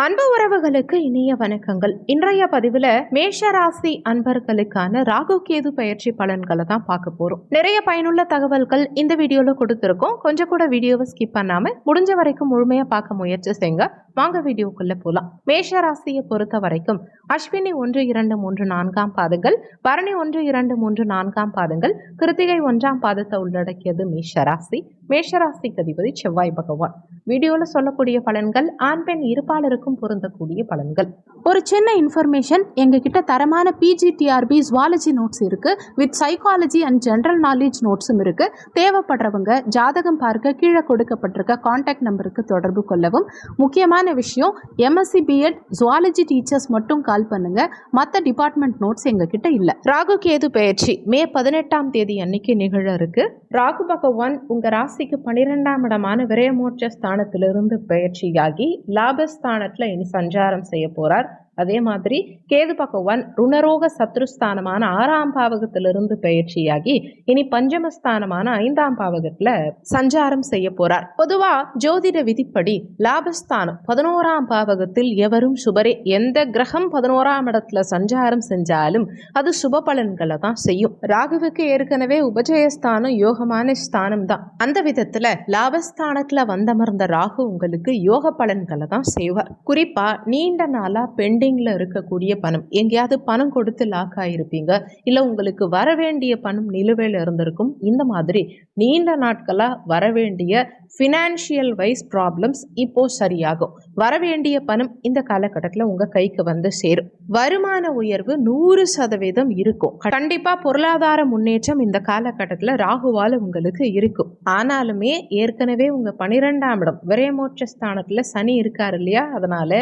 அன்பு உறவுகளுக்கு இனிய வணக்கங்கள். இன்றைய பதிவில் மேஷராசி அன்பர்களுக்கான ராகு கேது பயிற்சி பலன்களை தான் பார்க்க போறோம். நிறைய பயனுள்ள தகவல்கள் இந்த வீடியோல கொடுத்துருக்கோம். கொஞ்சம் கூட வீடியோவை ஸ்கிப் பண்ணாம முடிஞ்ச வரைக்கும் முழுமையா பார்க்க முயற்சி செய்யுங்க வாங்க வீடியோக்குள்ள போலாம். மேஷராசியை பொறுத்த வரைக்கும் அஸ்வினி ஒன்று இரண்டு மூன்று நான்காம் பாதங்கள் பரணி ஒன்று இரண்டு மூன்று நான்காம் பாதங்கள் கிருத்திகை ஒன்றாம் பாதத்தை உள்ளடக்கியது மேஷராசி. மேஷராசிக்கு அதிபதி செவ்வாய் பகவான். வீடியோல சொல்லக்கூடிய பலன்கள் ஆண் பெண் இருப்பாளருக்கும் பொருந்தக்கூடிய பலன்கள். ஒரு சின்ன இன்ஃபர்மேஷன் எங்ககிட்ட தரமான பிஜிடிஆர்பி ஜுவாலஜி நோட்ஸ் இருக்கு with psychology and general knowledge நோட்ஸும் இருக்கு. தேவைப்படுறவங்க ஜாதகம் பார்க்க கீழே கொடுக்கப்பட்டிருக்க காண்டாக்ட் நம்பருக்கு தொடர்பு கொள்ளவும். முக்கியமான விஷயம் எம்எஸ்சி பிஎட் ஜுவாலஜி டீச்சர்ஸ் மட்டும் கால் பண்ணுங்க. மற்ற டிபார்ட்மெண்ட் நோட்ஸ் எங்ககிட்ட இல்லை. ராகு கேது பயிற்சி மே பதினெட்டாம் தேதி அன்னைக்கு நிகழ இருக்கு. ராகு பகவான் உங்க ராசிக்கு பனிரெண்டாம் இடமான விரயமோட்ச ஸ்தானத்திலிருந்து பயிற்சியாகி லாபஸ்தானத்துல இனி சஞ்சாரம் செய்ய போறார். அதே மாதிரி கேது பகவான் ருணரோக சத்ருஸ்தானமான ஆறாம் பாவகத்திலிருந்து பயிற்சியாகி இனி பஞ்சமஸ்தானமான ஐந்தாம் பாவகத்துல சஞ்சாரம் செய்ய போறார். பொதுவா ஜோதிட விதிப்படி லாபஸ்தானம் பதினோராம் பாவகத்தில் எவரும் சுபரே எந்த கிரகம் பதினோராம் இடத்துல சஞ்சாரம் செஞ்சாலும் அது சுப பலன்களை தான் செய்யும். ராகுவுக்கு ஏற்கனவே உபஜயஸ்தானம் யோகமான ஸ்தானம் தான். அந்த விதத்துல லாபஸ்தானத்துல வந்தமர்ந்த ராகு உங்களுக்கு யோக பலன்களை தான் செய்வார். குறிப்பா நீண்ட நாளா பெண்டிங்கில் இருக்கக்கூடிய பணம். எங்கேயாவது பணம் கொடுத்து லாக் ஆகியிருப்பீங்க இல்லை உங்களுக்கு வர வேண்டிய பணம் நிலுவையில் இருந்திருக்கும். இந்த மாதிரி நீண்ட நாட்களாக வர வேண்டிய ஃபினான்ஷியல் வைஸ் ப்ராப்ளம்ஸ் இப்போ சரியாகும். வர வேண்டிய பணம் இந்த காலகட்டத்தில் உங்கள் கைக்கு வந்து சேரும். வருமான உயர்வு நூறு சதவீதம் இருக்கும். கண்டிப்பா பொருளாதார முன்னேற்றம் இந்த காலகட்டத்தில் ராகுவால உங்களுக்கு இருக்கும். ஆனாலுமே ஏற்கனவே உங்க பனிரெண்டாம் இடம் விரயமோட்ச ஸ்தானத்துல சனி இருக்காரு இல்லையா? அதனால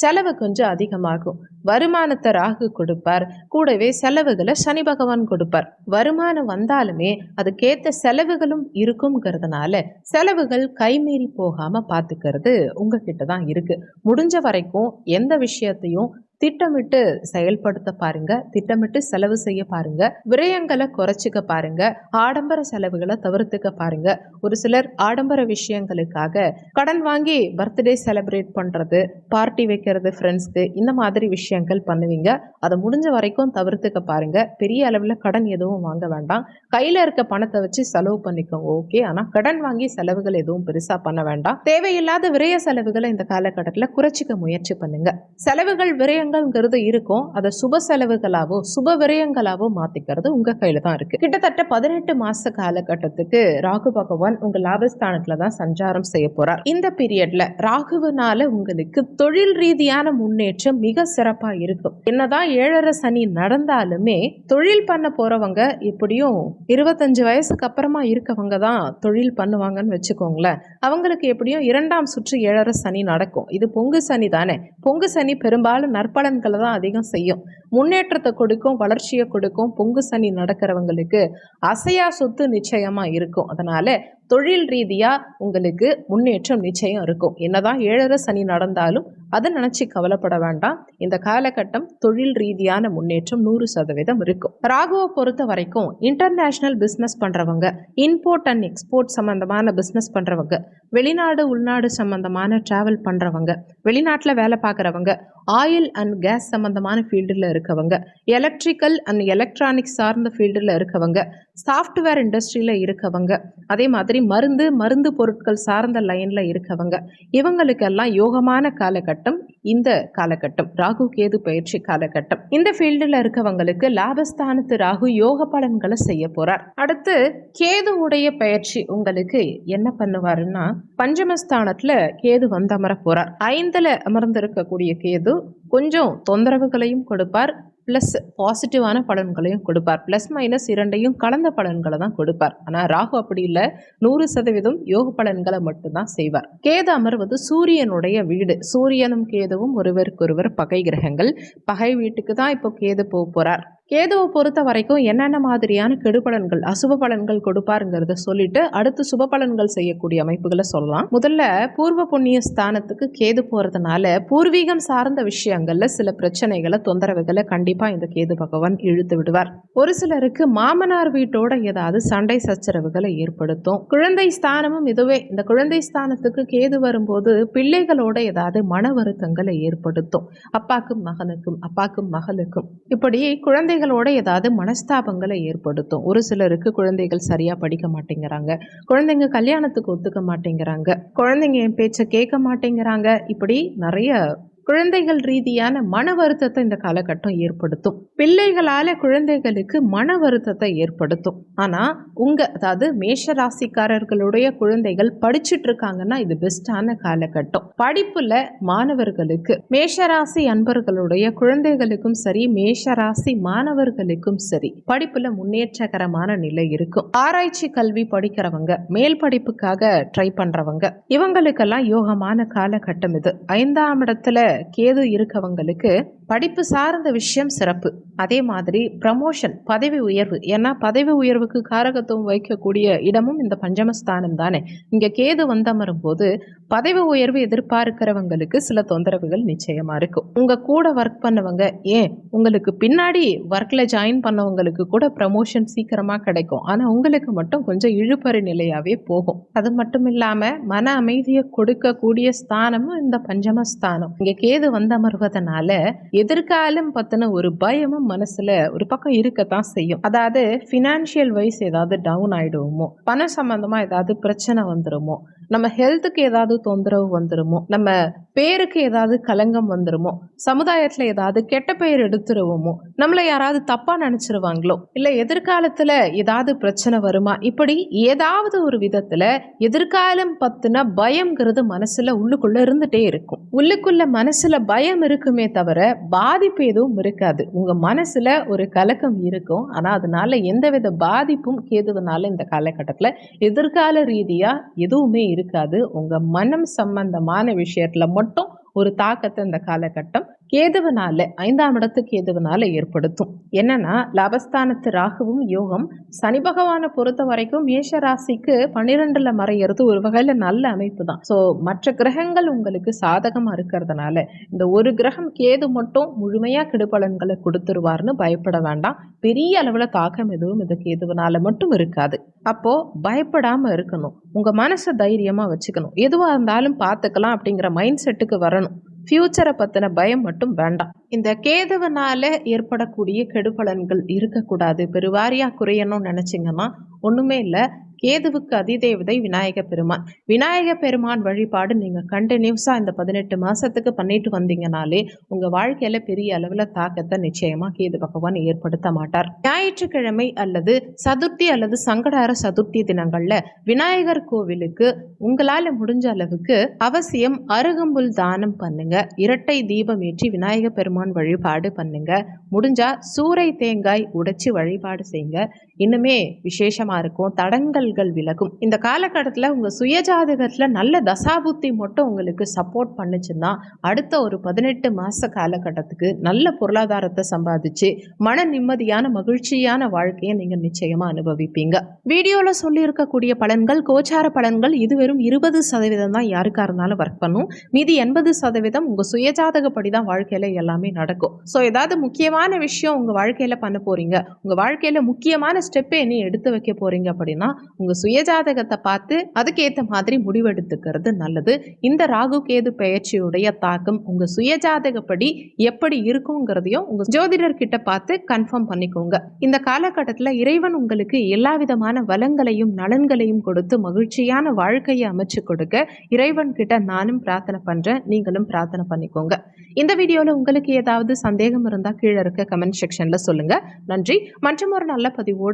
செலவு கொஞ்சம் ஆகும். வருமானத்தை ராகு கொடுப்பார். கூடவே செலவுகளை சனி பகவான் கொடுப்பார். வருமானம் வந்தாலுமே அதுக்கேத்த செலவுகளும் இருக்குங்கிறதுனால செலவுகள் கைமீறி போகாம பாத்துக்கிறது உங்ககிட்ட தான் இருக்கு. முடிஞ்ச வரைக்கும் எந்த விஷயத்தையும் திட்டமிட்டு செயல்படுத்த பாருங்க. திட்டமிட்டு செலவு செய்ய பாருங்க. விரயங்களை குறைச்சிக்க பாருங்க. ஆடம்பர செலவுகளை தவிர்த்துக்க பாருங்க. ஒரு சிலர் ஆடம்பர விஷயங்களுக்காக கடன் வாங்கி பர்த்டே செலிப்ரேட் பண்றது பார்ட்டி வைக்கிறது ஃப்ரெண்ட்ஸ்க்கு இந்த மாதிரி விஷயங்கள் பண்ணுவீங்க. அதை முடிஞ்ச வரைக்கும் தவிர்த்துக்க பாருங்க. பெரிய அளவில் கடன் எதுவும் வாங்க வேண்டாம். கையில் இருக்க பணத்தை வச்சு செலவு பண்ணிக்கோங்க. ஓகே. ஆனால் கடன் வாங்கி செலவுகள் எதுவும் பெருசாக பண்ண வேண்டாம். தேவையில்லாத விரய செலவுகளை இந்த காலகட்டத்தில் குறைச்சிக்க முயற்சி பண்ணுங்க. செலவுகள் விரயங்கள் விரயங்கள்ங்கிறது இருக்கும். அதை சுப செலவுகளாவோ சுப விரயங்களாவோ மாத்திக்கிறது உங்க கையில தான் இருக்கு. கிட்டத்தட்ட பதினெட்டு மாச காலகட்டத்துக்கு ராகு பகவான் உங்க லாபஸ்தானத்துல தான் சஞ்சாரம் செய்ய போறார். இந்த பீரியட்ல ராகுவினால உங்களுக்கு தொழில் ரீதியான முன்னேற்றம் மிக சிறப்பா இருக்கும். என்னதான் ஏழரை சனி நடந்தாலுமே தொழில் பண்ண போறவங்க எப்படியும் இருபத்தஞ்சு வயசுக்கு அப்புறமா இருக்கவங்க தான் தொழில் பண்ணுவாங்கன்னு வச்சுக்கோங்களேன். அவங்களுக்கு எப்படியும் இரண்டாம் சுற்று ஏழரை சனி நடக்கும். இது பொங்கு சனி தானே. பொங்கு சனி பெரும்பாலும் நற்பலன்களை தான் அதிகம் செய்யும். முன்னேற்றத்தை கொடுக்கும் வளர்ச்சியை கொடுக்கும் பொங்கு சனி நடக்கிறவங்களுக்கு அசையா சொத்து நிச்சயமா இருக்கும். அதனால தொழில் ரீதியா உங்களுக்கு முன்னேற்றம் நிச்சயம் இருக்கும். என்னதான் ஏழரை சனி நடந்தாலும் அதை நினைச்சு கவலைப்பட வேண்டாம். இந்த காலகட்டம் தொழில் ரீதியான முன்னேற்றம் நூறு சதவீதம் இருக்கும். ராகுவை பொறுத்த வரைக்கும் இன்டர்நேஷனல் பிஸ்னஸ் பண்றவங்க இம்போர்ட் அண்ட் எக்ஸ்போர்ட் சம்பந்தமான பிஸ்னஸ் பண்றவங்க வெளிநாடு உள்நாடு சம்பந்தமான டிராவல் பண்றவங்க வெளிநாட்டில் வேலை பார்க்குறவங்க ஆயில் அண்ட் கேஸ் சம்பந்தமான ஃபீல்டில் இருக்கவங்க. எலக்ட்ரிக்கல் அண்ட் எலக்ட்ரானிக்ஸ் சார்ந்த ஃபீல்டில் இருக்கவங்க. சாஃப்ட்வேர் இண்டஸ்ட்ரியில் இருக்கவங்க. அதே மாதிரி மருந்து மருந்து பொருட்கள் சார்ந்த லைனில் இருக்கவங்க. இவங்களுக்கெல்லாம் யோகமான காலகட்டம் இந்த காலகட்டம் ராகு கேது பயிற்சி காலகட்டம். இந்த ஃபீல்டில் இருக்கவங்களுக்கு லாபஸ்தானத்து ராகு யோக பலன்களை செய்ய போறார். அடுத்து கேது உடைய பயிற்சி உங்களுக்கு என்ன பண்ணுவாருன்னா பஞ்சமஸ்தானத்துல கேது வந்து அமர போறார். ஐந்துல அமர்ந்திருக்கக்கூடிய கேது கொஞ்சம் தொந்தரவுகளையும் கொடுப்பார். ப்ளஸ் பாசிட்டிவான பலன்களையும் கொடுப்பார். ப்ளஸ் மைனஸ் இரண்டையும் கலந்த பலன்களை தான் கொடுப்பார். ஆனால் ராகு அப்படி இல்லை. நூறு சதவீதம் யோக பலன்களை மட்டும்தான் செய்வார். கேது அமர்வது சூரியனுடைய வீடு. சூரியனும் கேதுவும் ஒருவருக்கொருவர் பகை கிரகங்கள். பகை வீட்டுக்கு தான் இப்போ கேது போக போகிறார் கேதுவை பொறுத்த வரைக்கும் என்னென்ன மாதிரியான கெடுபலன்கள் அசுப பலன்கள் கொடுப்பாருங்கிறத சொல்லிட்டு அடுத்து சுப பலன்கள் செய்யக்கூடிய அமைப்புகளை சொல்லலாம். முதல்ல பூர்வ புண்ணிய ஸ்தானத்துக்கு கேது போறதுனால பூர்வீகம் சார்ந்த விஷயங்கள்ல சில பிரச்சனைகளை தொந்தரவுகளை கண்டிப்பா இந்த கேது பகவான் இழுத்து விடுவார். ஒரு சிலருக்கு மாமனார் வீட்டோட ஏதாவது சண்டை சச்சரவுகளை ஏற்படுத்தும். குழந்தை ஸ்தானமும் இதுவே. இந்த குழந்தை ஸ்தானத்துக்கு கேது வரும்போது பிள்ளைகளோட ஏதாவது மன வருத்தங்களை ஏற்படுத்தும். அப்பாக்கும் மகனுக்கும் அப்பாக்கும் மகளுக்கும். இப்படி குழந்தை குழந்தைகளோட ஏதாவது மனஸ்தாபங்களை ஏற்படுத்தும். ஒரு சிலருக்கு குழந்தைகள் சரியாக படிக்க மாட்டேங்கிறாங்க. குழந்தைங்க கல்யாணத்துக்கு ஒத்துக்க மாட்டேங்கிறாங்க. குழந்தைங்க என் பேச்சை கேட்க மாட்டேங்கிறாங்க. இப்படி நிறைய குழந்தைகள் ரீதியான மன வருத்தத்தை இந்த காலகட்டம் ஏற்படுத்தும். பிள்ளைகளால குழந்தைகளுக்கு மன வருத்தத்தை ஏற்படுத்தும். ஆனா உங்க அதாவது மேஷ ராசிக்காரர்களுடைய குழந்தைகள் படிச்சுட்டு இருக்காங்கன்னா இது பெஸ்டான காலகட்டம். படிப்புல மாணவர்களுக்கு மேஷராசி அன்பர்களுடைய குழந்தைகளுக்கும் சரி மேஷராசி மாணவர்களுக்கும் சரி படிப்புல முன்னேற்றகரமான நிலை இருக்கும். ஆராய்ச்சி கல்வி படிக்கிறவங்க மேல் படிப்புக்காக ட்ரை பண்றவங்க இவங்களுக்கெல்லாம் யோகமான காலகட்டம் இது. ஐந்தாம் இடத்துல கேது இருக்கவங்களுக்கு படிப்பு சார்ந்த விஷயம் சிறப்பு. அதே மாதிரி ப்ரமோஷன் பதவி உயர்வு. ஏன்னா பதவி உயர்வுக்கு காரகத்துவம் வைக்கக்கூடிய இடமும் இந்த பஞ்சமஸ்தானம் தானே. இங்க கேது வந்தமரும் போது பதவி உயர்வு எதிர்பார்க்கிறவங்களுக்கு சில தொந்தரவுகள் நிச்சயமா இருக்கும் உங்க கூட ஒர்க் பண்ணவங்க ஏன்? உங்களுக்கு பின்னாடி ஒர்க்ல ஜாயின் பண்ணவங்களுக்கு கூட ப்ரமோஷன் சீக்கிரமா கிடைக்கும். ஆனா உங்களுக்கு மட்டும் கொஞ்சம் இழுபறி நிலையாவே போகும். அது மட்டும் இல்லாம மன அமைதியை கொடுக்கக்கூடிய ஸ்தானமும் இந்த பஞ்சமஸ்தானம். இங்க கேது வந்தமர்வதனால எதிர்காலம் பத்தின ஒரு பயமும் மனசுல ஒரு பக்கம் இருக்கத்தான் செய்யும். அதாவது ஃபினான்ஷியல் வைஸ் ஏதாவது டவுன் ஆயிடுவோமோ? பணம் சம்பந்தமா ஏதாவது பிரச்சனை வந்துருமோ? நம்ம ஹெல்த்துக்கு ஏதாவது தொந்தரவு வந்துருமோ நம்ம பேருக்கு ஏதாவது கலங்கம் வந்துருமோ சமுதாயத்தில் ஏதாவது கெட்ட பெயர் எடுத்துருவோமோ நம்மளை யாராவது தப்பாக நினச்சிருவாங்களோ இல்லை எதிர்காலத்தில் ஏதாவது பிரச்சனை வருமா இப்படி ஏதாவது ஒரு விதத்தில் எதிர்காலம் பத்தின பயம்ங்கிறது மனசில் உள்ளுக்குள்ளே இருந்துகிட்டே இருக்கும். உள்ளுக்குள்ள மனசில் பயம் இருக்குமே தவிர பாதிப்பு எதுவும் இருக்காது. உங்கள் மனசில் ஒரு கலக்கம் இருக்கும். ஆனால் அதனால எந்தவித பாதிப்பும் கேதுவனால இந்த காலகட்டத்தில் எதிர்கால ரீதியாக எதுவுமே இருக்காது. உங்க மனம் சம்பந்தமான விஷயத்துல மட்டும் ஒரு தாக்கத்தை இந்த காலகட்டம் கேதுவனால ஐந்தாம் இடத்து கேதுவனால ஏற்படுத்தும். என்னன்னா லாபஸ்தானத்து ராகுவும் யோகம் சனி பகவானை பொறுத்த வரைக்கும் மேஷ ராசிக்கு பன்னிரெண்டுல மறையிறது ஒரு வகையில நல்ல அமைப்பு தான் ஸோ மற்ற கிரகங்கள் உங்களுக்கு சாதகமா இருக்கிறதுனால இந்த ஒரு கிரகம் கேது மட்டும் முழுமையா கெடுபலன்களை கொடுத்துருவார்னு பயப்பட வேண்டாம். பெரிய அளவுல தாக்கம் எதுவும் இந்த கேதுவனால மட்டும் இருக்காது. அப்போ பயப்படாம இருக்கணும். உங்க மனசை தைரியமா வச்சுக்கணும். எதுவா இருந்தாலும் பார்த்துக்கலாம் அப்படிங்கிற மைண்ட் செட்டுக்கு வரணும். ஃப்யூச்சரை பற்றின பயம் மட்டும் வேண்டாம். இந்த கேதவனால் ஏற்படக்கூடிய கெடுபலன்கள் இருக்கக்கூடாது. பெருவாரியாக குறையணும்னு நினச்சிங்கன்னா ஒன்றுமே இல்லை. கேதுவுக்கு அதிதேவதை விநாயக பெருமான். விநாயக பெருமான் வழிபாடு நீங்கள் கண்டினியூஸாக இந்த பதினெட்டு மாதத்துக்கு பண்ணிட்டு வந்தீங்கனாலே உங்கள் வாழ்க்கையில் பெரிய அளவில் தாக்கத்தை நிச்சயமாக கேது பகவான் ஏற்படுத்த மாட்டார். ஞாயிற்றுக்கிழமை அல்லது சதுர்த்தி அல்லது சங்கடார சதுர்த்தி தினங்களில் விநாயகர் கோவிலுக்கு உங்களால் முடிஞ்ச அளவுக்கு அவசியம் அருகம்புல் தானம் பண்ணுங்க. இரட்டை தீபம் ஏற்றி விநாயக பெருமான் வழிபாடு பண்ணுங்க. முடிஞ்சா சூறை தேங்காய் உடைச்சி வழிபாடு செய்யுங்க. இன்னுமே விசேஷமாக இருக்கும் தடங்கல்கள் விலகும். இந்த காலகட்டத்தில் உங்கள் சுயஜாதகத்தில் நல்ல தசாபுத்தி மட்டும் உங்களுக்கு சப்போர்ட் பண்ணுச்சுன்னா அடுத்த ஒரு பதினெட்டு மாத காலகட்டத்துக்கு நல்ல பொருளாதாரத்தை சம்பாதிச்சு மன நிம்மதியான மகிழ்ச்சியான வாழ்க்கையை நீங்கள் நிச்சயமாக அனுபவிப்பீங்க. வீடியோவில் சொல்லியிருக்கக்கூடிய பலன்கள் கோச்சார பலன்கள் இது வெறும் இருபது சதவீதம் தான் யாருக்காக இருந்தாலும் ஒர்க் பண்ணும். மீதி எண்பது சதவீதம் உங்கள் சுயஜாதகப்படி தான் வாழ்க்கையில் எல்லாமே நடக்கும். ஸோ ஏதாவது முக்கியமான விஷயம் உங்கள் வாழ்க்கையில் பண்ண போகிறீங்க உங்கள் வாழ்க்கையில் முக்கியமான ஸ்டெப்பை நீ எடுத்து வைக்க போறீங்க அப்படின்னா உங்க சுயஜாதகத்தை பார்த்து அதுக்கேற்ற மாதிரி முடிவெடுத்துக்கிறது நல்லது. இந்த ராகு கேது பெயர்ச்சியுடைய தாக்கம் உங்க சுயஜாதகப்படி எப்படி இருக்குங்கிறதையும் உங்க ஜோதிடர் கிட்ட பார்த்து கன்ஃபார்ம் பண்ணிக்கோங்க. இந்த காலகட்டத்தில் இறைவன் உங்களுக்கு எல்லா விதமான வளங்களையும் நலன்களையும் கொடுத்து மகிழ்ச்சியான வாழ்க்கையை அமைச்சு கொடுக்க இறைவன் கிட்ட நானும் பிரார்த்தனை பண்றேன் நீங்களும் பிரார்த்தனை பண்ணிக்கோங்க. இந்த வீடியோவில் உங்களுக்கு ஏதாவது சந்தேகம் இருந்தால் கீழே இருக்க கமெண்ட் செக்ஷன்ல சொல்லுங்க. நன்றி. மற்றும் ஒரு நல்ல பதிவோடு